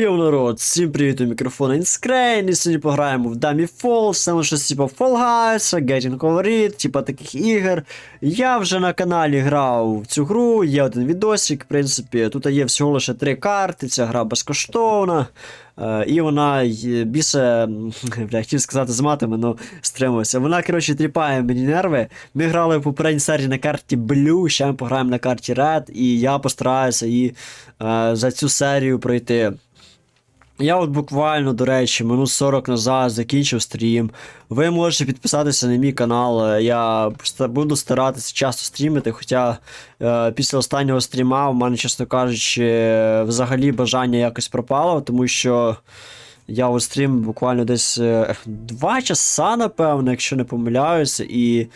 Йоу, народ, всім привіт, у мікрофона Інскрейн, і сьогодні пограємо в Dummy Falls, це щось типу Fall Guys, Getting Over It, типа таких ігор. Я вже на каналі грав в цю гру, є один відосик, в принципі, тут є всього лише три карти, ця гра безкоштовна. Е, і вона бісе, бля, хотів сказати з матами, але стримуюся. Вона, коротше, тріпає мені нерви. Ми грали в попередній серії на карті Blue, ще ми пограємо на карті Red, і я постараюся її е, за цю серію пройти. Я от буквально, до речі, минут 40 назад закінчив стрім. Ви можете підписатися на мій канал. е, Я буду старатися часто стрімити, хоча е, після останнього стріма у мене, чесно кажучи, е, взагалі бажання якось пропало, тому що я от стрім буквально десь е, два часа, напевно, якщо не помиляюся, і.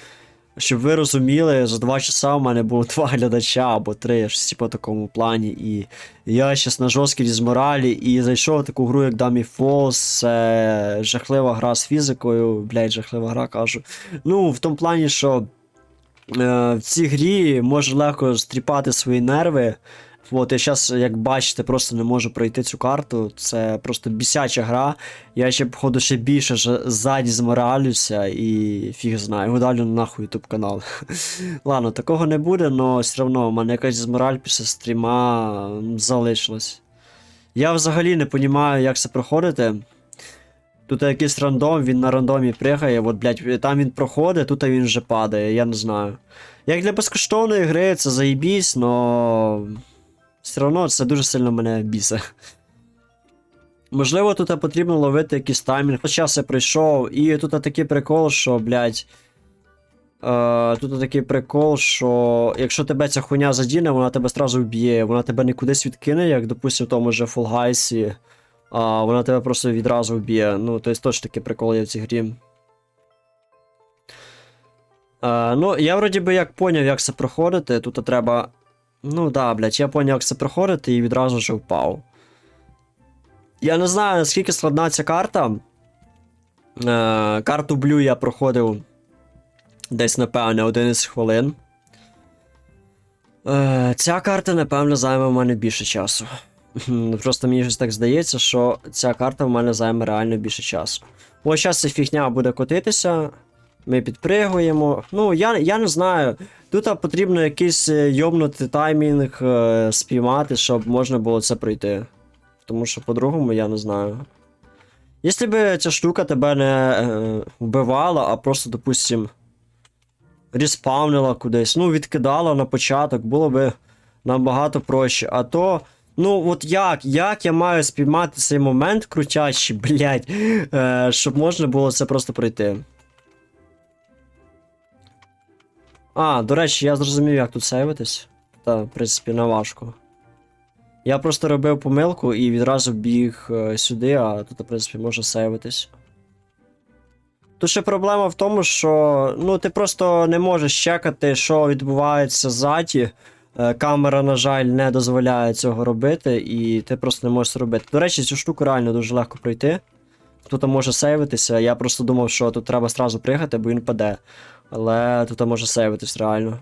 Щоб ви розуміли, за два часа у мене було два глядача або три, щось по такому плані. І я щас на жорсткій дізморалі і зайшов в таку гру, як Dummy Falls. Це жахлива гра з фізикою. Блять, жахлива гра кажу. Ну, в тому плані, що е, в цій грі може легко стріпати свої нерви. От я зараз, як бачите, просто не можу пройти цю карту. Це просто бісяча гра. Я ще, походу, ще більше ззаді зморалюся і фіг знаю, удалю нахуй ютуб канал. Ладно, такого не буде, але все одно у мене якась змораль після стріма залишилась. Я взагалі не розумію, як це проходити. Тут якийсь рандом, він на рандомі пригає, от, блядь, там він проходить, тут він вже падає, я не знаю. Як для безкоштовної гри, це заєбісь, но все одно це дуже сильно мене бісе. Можливо, тут потрібно ловити якийсь таймінг. Час я прийшов, і тут такий прикол, що, блядь. Е, тут такий прикол, що якщо тебе ця хуйня задіне, вона тебе одразу вб'є, вона тебе не кудись відкине, як, допустим, в тому же Guys, а вона тебе просто відразу вб'є. Ну, тобто точно такий прикол є в цій грі. Е, ну, я вроді би як поняв, як це проходити. Тут треба. Ну да, блядь, я поняв, як це проходити і відразу вже впав. Я не знаю, наскільки складна ця карта. Е, карту Blue я проходив десь, напевне, 11 хвилин. Е, ця карта, напевно, займе в мене більше часу. Просто мені щось так здається, що ця карта в мене займе реально більше часу. Ось зараз ця фігня буде котитися. Ми підпригуємо. Ну, я, я не знаю. Тут потрібно якийсь е, йобнутий таймінг е, спіймати, щоб можна було це пройти. Тому що по-другому я не знаю. Якщо б ця штука тебе не е, вбивала, а просто, допустим, респавнила кудись, ну, відкидала на початок, було б набагато проще. А то. Ну, от як? Як я маю спіймати цей момент крутящий, блядь, е, щоб можна було це просто пройти. А, до речі, я зрозумів, як тут сейвитись. Та, в принципі, не важко. Я просто робив помилку і відразу біг е, сюди, а тут, в принципі, можна сейвитись. Тут ще проблема в тому, що ну, ти просто не можеш чекати, що відбувається ззаді. Е, Камера, на жаль, не дозволяє цього робити, і ти просто не можеш це робити. До речі, цю штуку реально дуже легко пройти. Тут може сейвитися. Я просто думав, що тут треба сразу пригати, бо він паде. Але тут може сейвитись реально.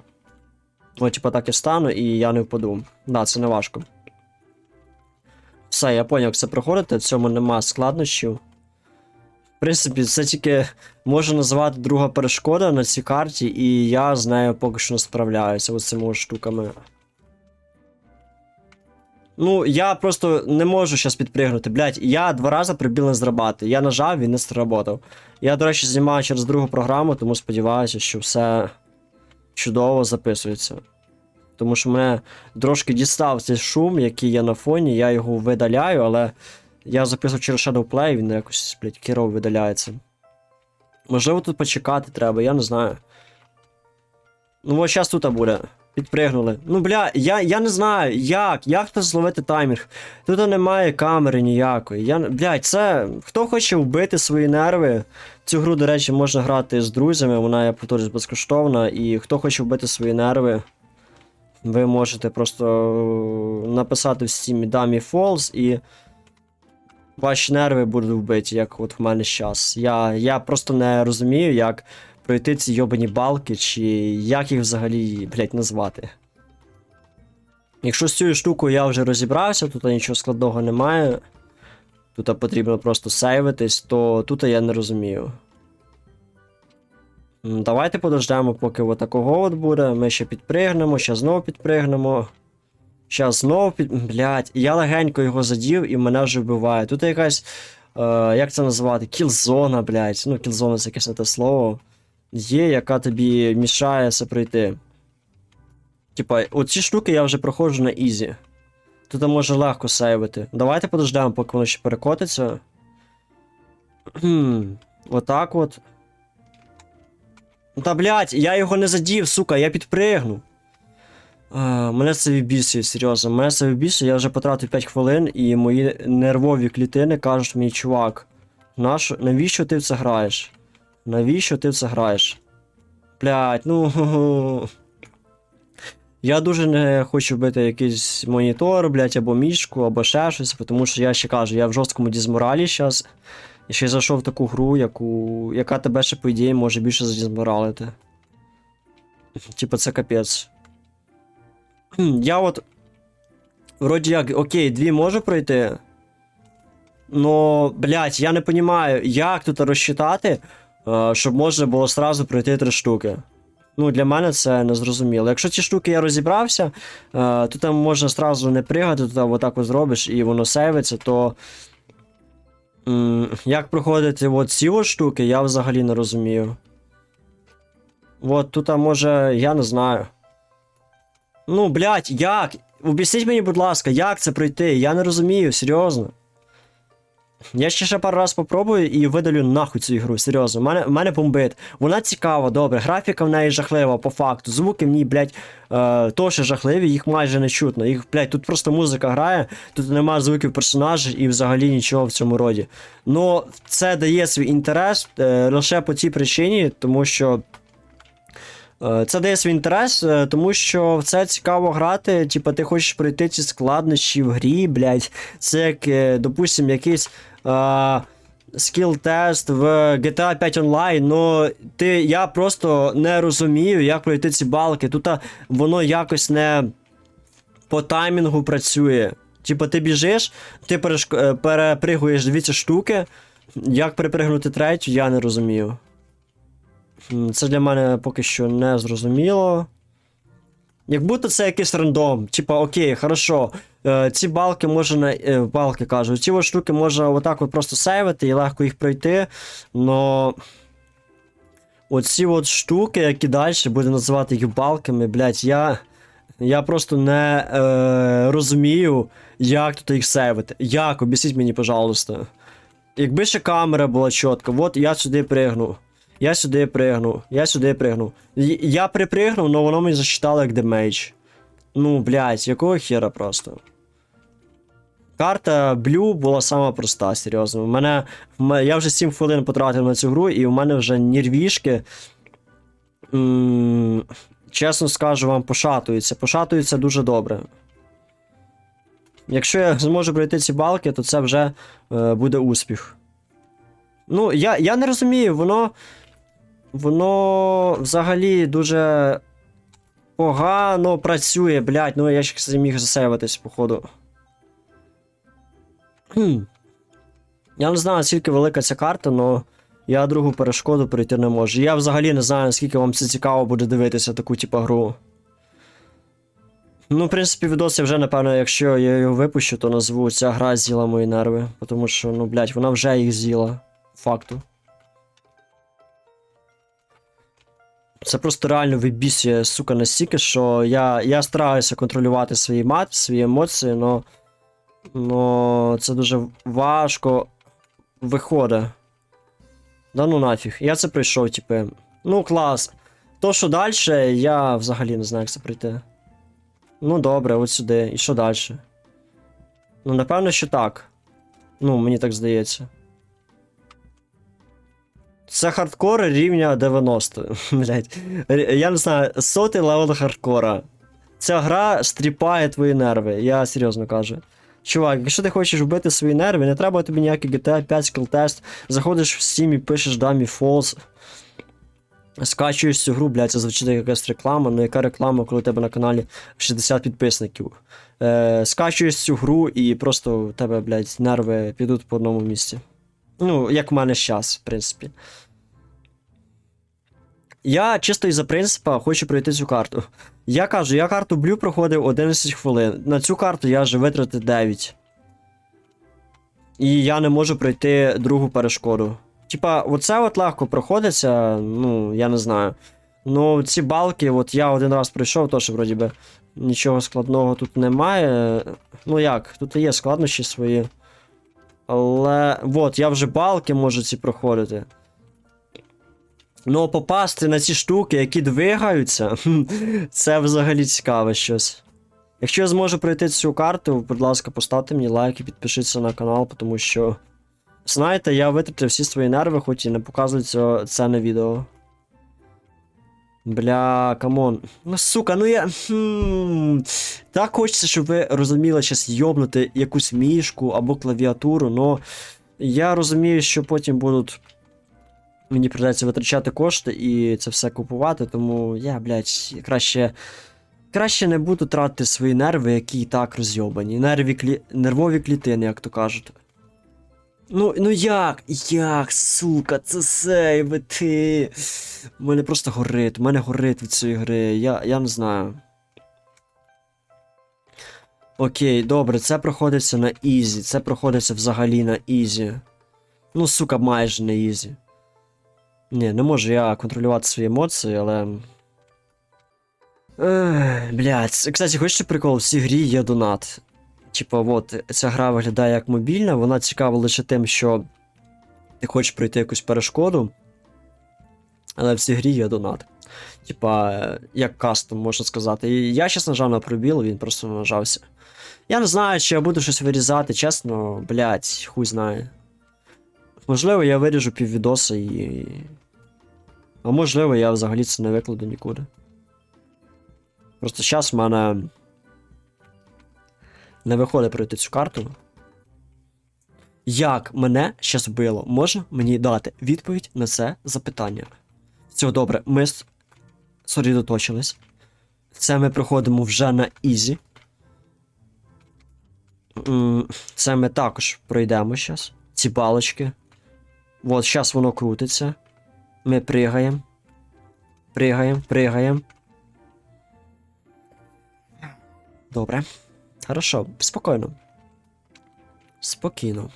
Ну, типа так я стану і я не впаду. Да, це не важко. Все, я поняв, як це проходити, в цьому нема складнощів. В принципі, це тільки можна називати друга перешкода на цій карті, і я з нею поки що не справляюся ось цими штуками. Ну, я просто не можу зараз підпригнути. Блять, я два рази прибіг на зрабати. Я нажав, він не сработав. Я, до речі, знімаю через другу програму, тому сподіваюся, що все чудово записується. Тому що мене трошки дістав цей шум, який є на фоні, я його видаляю, але я записував через Shadowplay, він якось, блядь, керов видаляється. Можливо, тут почекати треба, я не знаю. Ну, ось зараз тут буде. Підпригнули. Ну, бля, я, я не знаю, як, як тут зловити таймінг. Тут немає камери ніякої. Я, блядь, це. Хто хоче вбити свої нерви? Цю гру, до речі, можна грати з друзями, вона, я повторюсь, безкоштовна. І хто хоче вбити свої нерви, ви можете просто е, написати в Steam Dummy Falls і. Ваші нерви будуть вбиті, як от в мене зараз. Я, я просто не розумію, як пройти ці йобані балки, чи як їх взагалі, блять, назвати. Якщо з цією штукою я вже розібрався, тут нічого складного немає. тут потрібно просто сейвитись, то тут я не розумію. Давайте подождемо, поки такого от буде. Ми ще підпригнемо, ще знову підпригнемо. Щас знову під. Блять, я легенько його задів і мене вже вбиває. Тут якась. Е, як це називати? Кілзона, блять. Ну, кілзона це якесь не те слово. Є, яка тобі мішає це пройти. Типа, оці штуки я вже проходжу на ізі. Тут може легко сейвити. Давайте подождемо, поки воно ще перекотиться. Отак от. Та блять, я його не задів, сука, я підпригну. А, мене це вибісує, серйозно. Мене це вибісує, я вже потратив 5 хвилин, і мої нервові клітини кажуть мені, чувак, наш... навіщо ти в це граєш? Навіщо ти це граєш? Блять, ну. Я дуже не хочу бити якийсь монітор, блять, або мішку, або ще щось, тому що я ще кажу, я в жорсткому дізморалі зараз. І ще зайшов в таку гру, яку... яка тебе ще, по ідеї, може більше задізморалити. Типа, це капець. Я от. Вроді як, окей, дві можу пройти. Но, блять, я не розумію, як тут розчитати, щоб можна було сразу пройти три штуки. Ну, для мене це не зрозуміло. Якщо ці штуки я розібрався, е, то там можна сразу не пригати, то там отак зробиш і воно сейвиться, то. Як проходити от ці от штуки, я взагалі не розумію. От тут може, я не знаю. Ну, блядь, як? Об'ясніть мені, будь ласка, як це пройти? Я не розумію, серйозно. Я ще ще пару раз попробую і видалю нахуй цю ігру, серйозно. В мене, в мене бомбить. Вона цікава, добре. Графіка в неї жахлива, по факту. Звуки в ній, блядь, е, теж жахливі, їх майже не чутно. Їх, блядь, тут просто музика грає, тут немає звуків персонажів і взагалі нічого в цьому роді. Ну, це дає свій інтерес е, лише по цій причині, тому що. Е, Це дає свій інтерес, е, тому що це цікаво грати. Типа, ти хочеш пройти ці складнощі в грі, блядь. Це як, е, допустим, якийсь скіл-тест в GTA 5 Online, ну ти, я просто не розумію, як пройти ці балки. Тут воно якось не по таймінгу працює. Типа, ти біжиш, ти перешк... перепригуєш дві ці штуки. Як перепригнути третю, я не розумію. Це для мене поки що не зрозуміло. Як будто це якийсь рандом. Типа, окей, хорошо. Е, ці балки можна. Е, балки кажу, ці штуки можна отак от просто сейвити і легко їх пройти. Но. Оці от штуки, які далі буде називати їх балками, блять, я. Я просто не е, розумію, як тут їх сейвити. Як? Об'ясніть мені, пожалуйста. Якби ще камера була чітка, от я сюди пригну. Я сюди пригну, я сюди пригну. Я припригнув, але воно мені засчитало як демейдж. Ну, блядь, якого хера просто. Карта Blue була сама проста, серйозно. У мене- я вже 7 хвилин потратив на цю гру, і у мене вже нервішки. м, Чесно скажу вам, пошатуються. Пошатуються дуже добре. Якщо я зможу пройти ці балки, то це вже е, буде успіх. Ну, я, я не розумію, воно. Воно взагалі дуже погано працює, блядь. Ну я ще міг засейватись, походу. Я не знаю, наскільки велика ця карта, але я другу перешкоду пройти не можу. Я взагалі не знаю, наскільки вам це цікаво буде дивитися таку типу гру. Ну, в принципі, відос я вже, напевно, якщо я його випущу, то назву ця гра з'їла мої нерви. Тому що, ну, блядь, вона вже їх з'їла. Факту. Це просто реально вибісює, сука, настільки, що я, я стараюся контролювати свої мати, свої емоції, но, но це дуже важко виходить. Да ну нафіг. Я це пройшов, типу. Ну, клас. То, що далі, я взагалі не знаю, як це пройти. Ну, добре, от сюди. І що далі? Ну, напевно, що так. Ну, мені так здається. Це хардкор рівня 90. Блять. Я не знаю, сотий левел хардкора. Ця гра стріпає твої нерви, я серйозно кажу. Чувак, якщо ти хочеш вбити свої нерви, не треба тобі ніякий GTA 5 скіл тест. Заходиш в Steam і пишеш Dummy Falls. Скачуєш цю гру, блядь, це звучить якась реклама. Ну яка реклама, коли у тебе на каналі 60 підписників? Е, скачуєш цю гру і просто у тебе, блядь, нерви підуть по одному місці. Ну, як в мене зараз, в принципі. Я чисто із-за принципа хочу пройти цю карту. Я кажу, я карту Блю проходив 11 хвилин. На цю карту я вже витратив 9. І я не можу пройти другу перешкоду. Типа, оце от легко проходиться, ну, я не знаю. Ну, ці балки, от я один раз пройшов, то що вроді би нічого складного тут немає. Ну як, тут і є складнощі свої. Але. От, я вже балки можу ці проходити. Ну, попасти на ці штуки, які двигаються, це взагалі цікаве щось. Якщо я зможу пройти цю карту, будь ласка, поставте мені лайк і підпишіться на канал, тому що. Знаєте, я витратив всі свої нерви, хоч і не показую це на відео. Бля, камон. Ну, сука, ну я. Хм, так хочеться, щоб ви розуміли щас йобнути якусь мішку або клавіатуру, но я розумію, що потім будуть. Мені придеться витрачати кошти і це все купувати, тому я, блядь, краще. Краще не буду тратити свої нерви, які і так розйобані. Нерві клі... Нервові клітини, як то кажуть. Ну, ну як? Як, сука, це сейвити. У мене просто горить, у мене горить від цієї гри. Я, я не знаю. Окей, добре, це проходиться на ізі. Це проходиться взагалі на ізі. Ну, сука, майже на ізі. Ні, не можу я контролювати свої емоції, але. Ех, блядь, кстати, хочете прикол, в цій грі є донат. Типа, от, ця гра виглядає як мобільна, вона цікава лише тим, що ти хочеш пройти якусь перешкоду. Але в цій грі є донат. Типа, як кастом, можна сказати. І я щас нажав на пробіл, він просто нажався. Я не знаю, чи я буду щось вирізати, чесно, блядь, хуй знає. Можливо, я виріжу піввідоса і. А можливо, я взагалі це не викладу нікуди. Просто зараз в мене не виходить пройти цю карту. Як мене щас вбило? Може мені дати відповідь на це запитання? Все добре, ми сорідоточились. Це ми проходимо вже на ізі. Це ми також пройдемо зараз. Ці балочки. От, зараз воно крутиться. Ми пригаємо. Пригаємо, пригаємо. Добре. Хорошо, спокійно. Спокійно.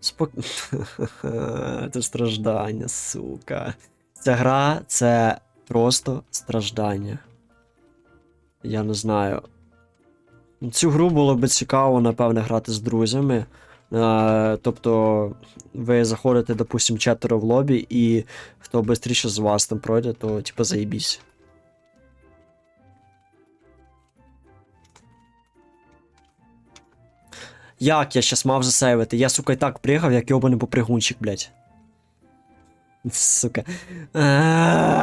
Спок... Це страждання, сука. Ця гра це просто страждання. Я не знаю. Цю гру було би цікаво, напевне, грати з друзями. Е, тобто, ви заходите, допустим, четверо в лобі, і хто швидше з вас там пройде, то типу заїбісь. Як я щас мав засейвити? Я, сука, і так пригав, як йобаний попригунчик, блядь. Сука.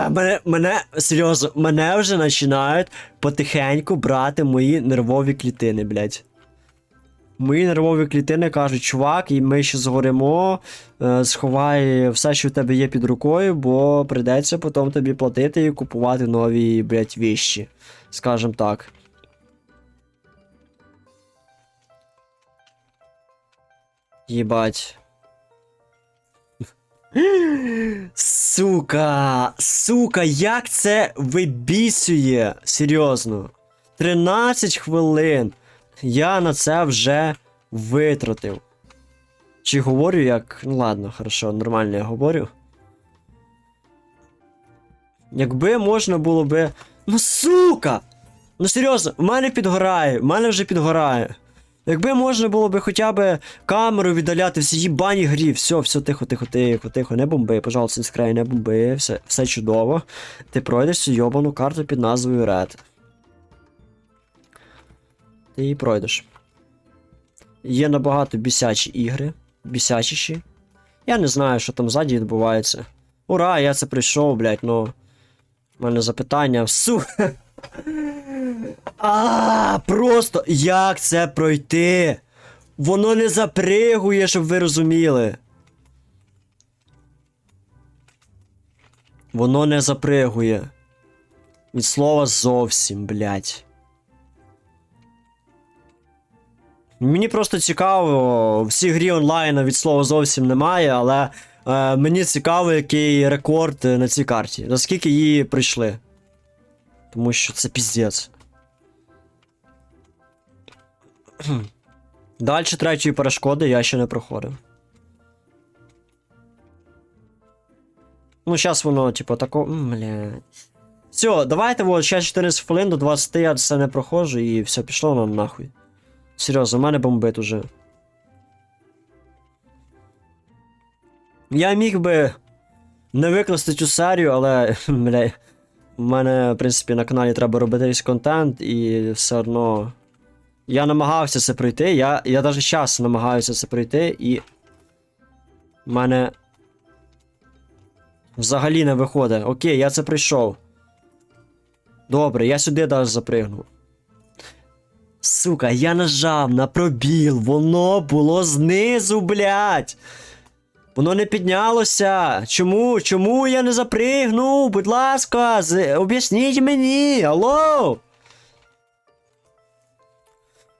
Мене, мене, серйозно, мене вже починають потихеньку брати мої нервові клітини, блядь. Мої нервові клітини кажуть, чувак, і ми ще згоримо, е, сховай все, що в тебе є під рукою, бо прийдеться потім тобі платити і купувати нові, блядь, віщі. Скажем так. Єбать. Сука, сука, як це вибісює? Серйозно. 13 хвилин. Я на це вже витратив. Чи говорю як. Ну ладно, хорошо, нормально я говорю. Якби можна було би. Ну сука! Ну серйозно, в мене підгорає, в мене вже підгорає. Якби можна було би хоча б камеру віддаляти всі їбані грі, все, все, тихо, тихо, тихо, тихо, не бомби, пожалуйста, скрай, не бомби, все, все чудово. Ти пройдеш цю йобану карту під назвою Red. Ти її пройдеш. Є набагато бісячі ігри, бісячіші. Я не знаю, що там ззаді відбувається. Ура, я це прийшов, блядь, ну. У мене запитання. Сука. А, просто як це пройти? Воно не запригує, щоб ви розуміли. Воно не запригує. Від слова зовсім, блядь. Мені просто цікаво, в цій грі онлайн від слова зовсім немає, але е, мені цікаво, який рекорд е, на цій карті. Наскільки її прийшли. Тому що це піздець. Далі третьої перешкоди я ще не проходив. Ну, зараз воно, типу, тако. Блядь. Все, давайте, вот, ще 14 хвилин до 20 я це не проходжу і все, пішло нам нахуй. Серйозно, у мене бомбить уже. Я міг би не викласти цю серію, але, бля, у мене, в принципі, на каналі треба робити якийсь контент, і все одно. Я намагався це пройти, я, я навіть зараз намагаюся це пройти, і. в мене. Взагалі не виходить. Окей, я це пройшов. Добре, я сюди даже запригну. Сука, я нажав на пробіл, воно було знизу, блядь. Воно не піднялося. Чому? Чому я не запригнув? Будь ласка, з... об'ясніть мені. Алло.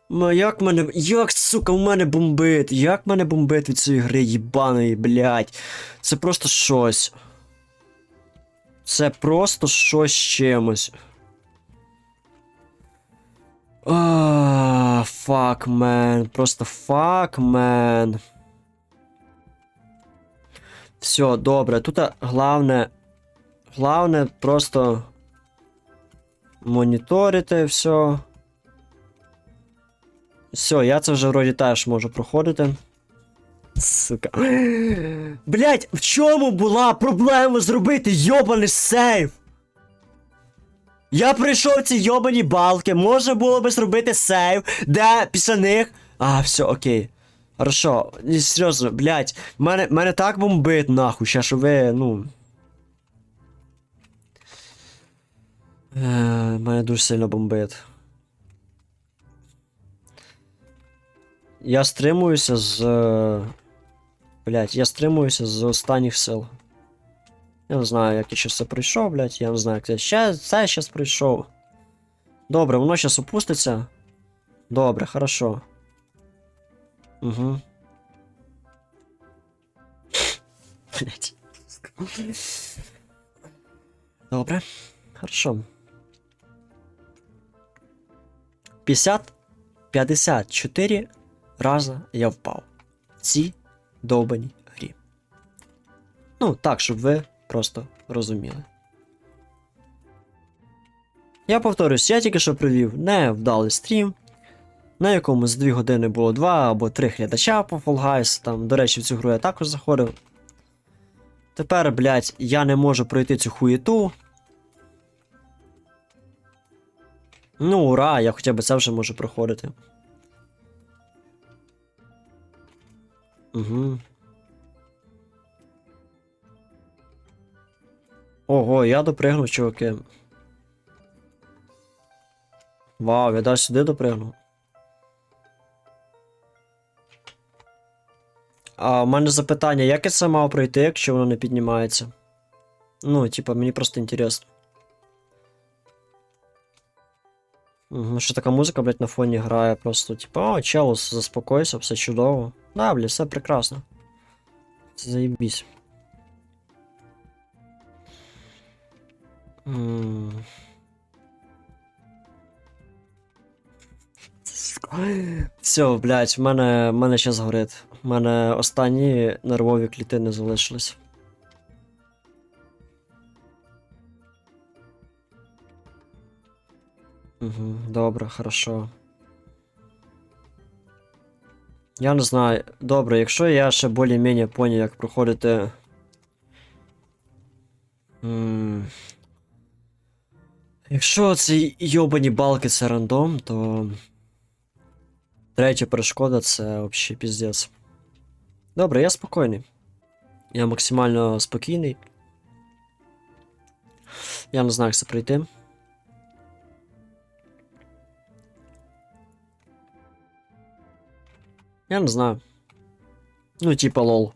Ма, як мене. Як, сука, у мене бомбить? Як мене бомбить від цієї гри їбаної, блядь? Це просто щось. Це просто щось з чимось. А, фак, мен. Просто фак, мен. Все, добре. Тут а, главне. Главне просто моніторити все. Все, я це вже вроді теж можу проходити. Сука. Блять, в чому була проблема зробити йобаний сейф? Я прийшов ці йобані балки, можна було би зробити сейв, де після них. А, все, окей. Хорошо, серйозно, блять, мене, мене так бомбить нахуй, ще що ви, ну. Е, мене дуже сильно бомбить. Я стримуюся з. Блять, я стримуюся з останніх сил. Я не знаю, як я щас це пройшов, блять, я не знаю, як я ще це щас пройшов. Добре, воно щас опуститься. Добре, хорошо. Угу. Блять. Добре. Хорошо. 50 54 рази я впав. В цій довбаній грі. Ну, так, щоб ви просто розуміли. Я повторюсь, я тільки що провів невдалий стрім, на якому з 2 години було 2 або 3 глядача по Fall Guys. Там, до речі, в цю гру я також заходив. Тепер, блядь, я не можу пройти цю хуєту. Ну, ура, я хоча б це вже можу проходити. Угу. Ого, я допригнув, чуваки. Вау, я далі сюди допригнув. А у мене запитання, як я це мав пройти, якщо воно не піднімається? Ну, типа, мені просто інтересно. Що така музика, блядь, на фоні грає просто, типа, о, чел, заспокойся, все чудово. Да, блядь, все прекрасно. Це заєбісь. Все, блядь, в мене, в мене щас горить. У мене останні нервові клітини залишились. добре, хорошо. Я не знаю. Добре, якщо я ще більш-менш поняв, як проходити. М, Якщо ці йобані балки це рандом, то. Третя перешкода це взагалі піздець. Добре, я спокійний. Я максимально спокійний. Я не знаю, як це пройти. Я не знаю. Ну, типа лол.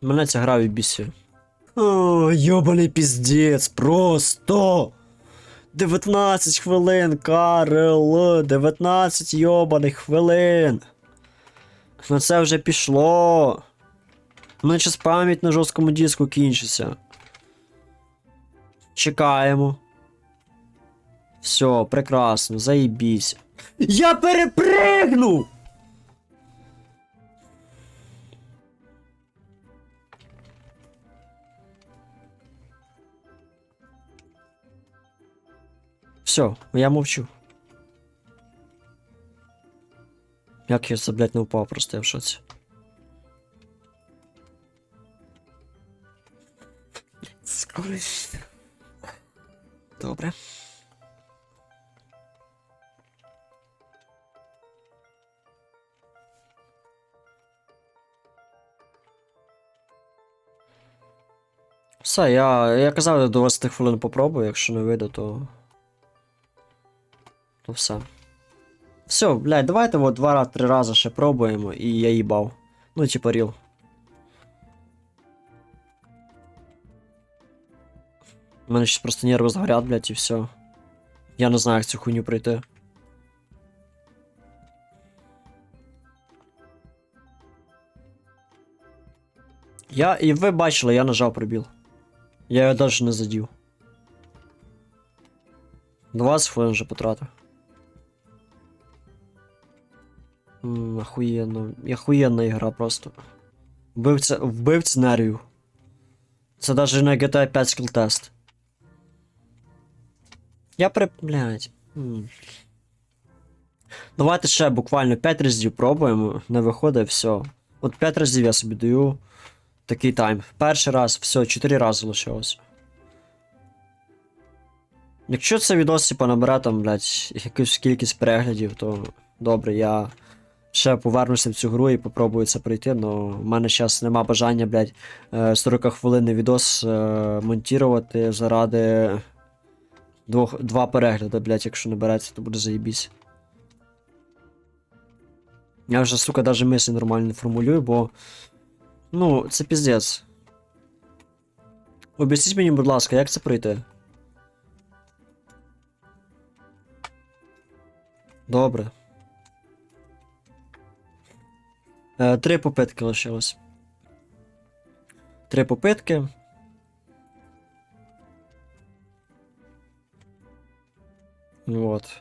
Мене ця гра відбісює. О, йобаний піздець, просто. 19 хвилин, Карл, 19 йобаних хвилин. Ну це вже пішло. У мене зараз пам'ять на жорсткому диску кінчиться. Чекаємо. Все, прекрасно, заїбісь. Я перепригнув! Все, я мовчу. Як я це, блядь, не впав, просто я в шоці. Добре. Все, я, я казав, до 20 хвилин попробую, якщо не вийде, то. То все. Все, блядь, давайте от два-три рази ще пробуємо, і я їбав. Ну, типа ріл. У мене щось просто нерви згорять, блядь, і все. Я не знаю, як цю хуйню пройти. Я, і ви бачили, я нажав пробіл. Я його навіть не задів. 20 хвилин вже потратив. М, Охуєнно. Охуєнна ігра просто. Вбивця, вбивця нервів. Це навіть не GTA 5 skill тест. Я при... Блядь. М. Давайте ще буквально 5 разів пробуємо. Не виходить, все. От 5 разів я собі даю такий тайм. Перший раз, все, 4 рази лишилось. Якщо це відос, типа, набере там, блядь, якусь кількість переглядів, то добре, я ще повернуся в цю гру і попробую це пройти, но в мене зараз нема бажання, блядь, 40 хвилинний відос е, монтувати заради двох, два перегляди, блядь, якщо не береться, то буде заєбісь. Я вже, сука, даже мислі нормально не формулюю, бо. Ну, це піздець. Об'ясніть мені, будь ласка, як це пройти? Добре. Е, три попитки лишилось. Три попитки. Вот.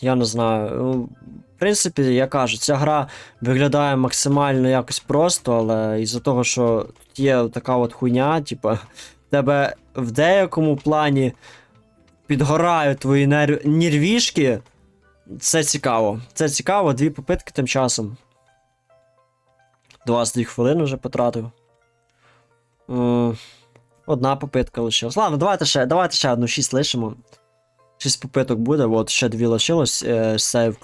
Я не знаю. Ну, В принципі, я кажу, ця гра виглядає максимально якось просто, але із-за того, що тут є така от хуйня, типа, тебе в деякому плані підгорають твої нерв... нервішки. Це цікаво. Це цікаво, дві попитки тим часом. 22 хвилини вже потратив. Е, Одна попитка лишилась. Ладно, давайте ще, давайте ще одну 6 лишимо. 6 попиток буде, от ще дві лишилось е, цією.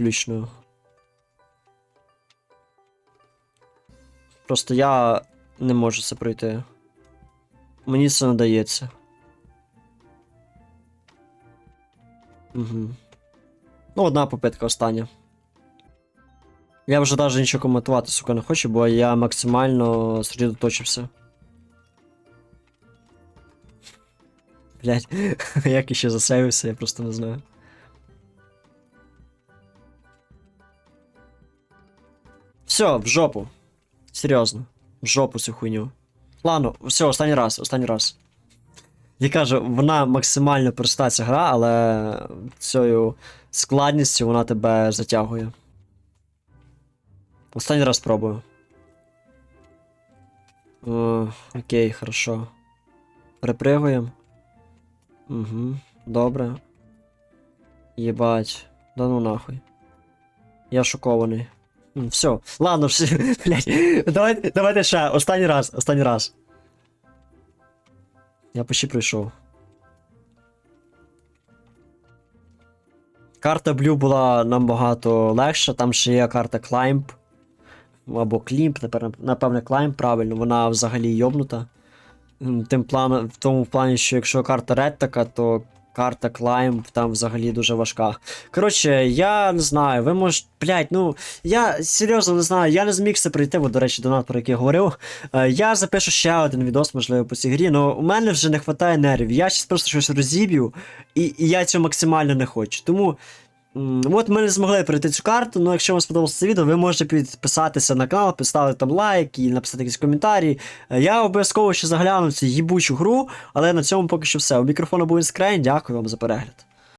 Просто я не можу це пройти. Мені це не дається. Угу. Ну, одна попитка остання. Я вже навіть нічого коментувати, сука, не хочу, бо я максимально сосредоточився. Блять, як іще засейвився, я просто не знаю. Все, в жопу. Серйозно. В жопу цю хуйню. Ладно, все, останній раз, останній раз. Я кажу, вона максимально проста ця гра, але цією складністю вона тебе затягує. Останній раз спробую. Окей, хорошо. Перепригуємо. Угу, добре. Єбать. Да ну нахуй. Я шокований. Все. Ладно, блядь. Давайте, давайте ще. Останній раз, останній раз. Я почти пройшов. Карта Blue була набагато легша, там ще є карта Climb. Або напевне, напевне Climb, правильно, вона взагалі йобнута. Тим планом, в тому плані, що якщо карта Red така, то карта Climb там взагалі дуже важка. Коротше, я не знаю, ви можете. Блять, ну я серйозно не знаю, я не зміг це пройти, бо, до речі, донат, про який я говорив. Е, я запишу ще один відос, можливо, по цій грі, але у мене вже не вистачає нервів. Я щас просто щось розіб'ю, і, і я цього максимально не хочу. Тому. От ми не змогли пройти цю карту, але якщо вам сподобалося це відео, ви можете підписатися на канал, поставити там лайк і написати якісь коментарі. Е, Я обов'язково ще загляну цю їбучу гру, але на цьому поки що все. У мікрофону був Інскрейн, дякую вам за перегляд.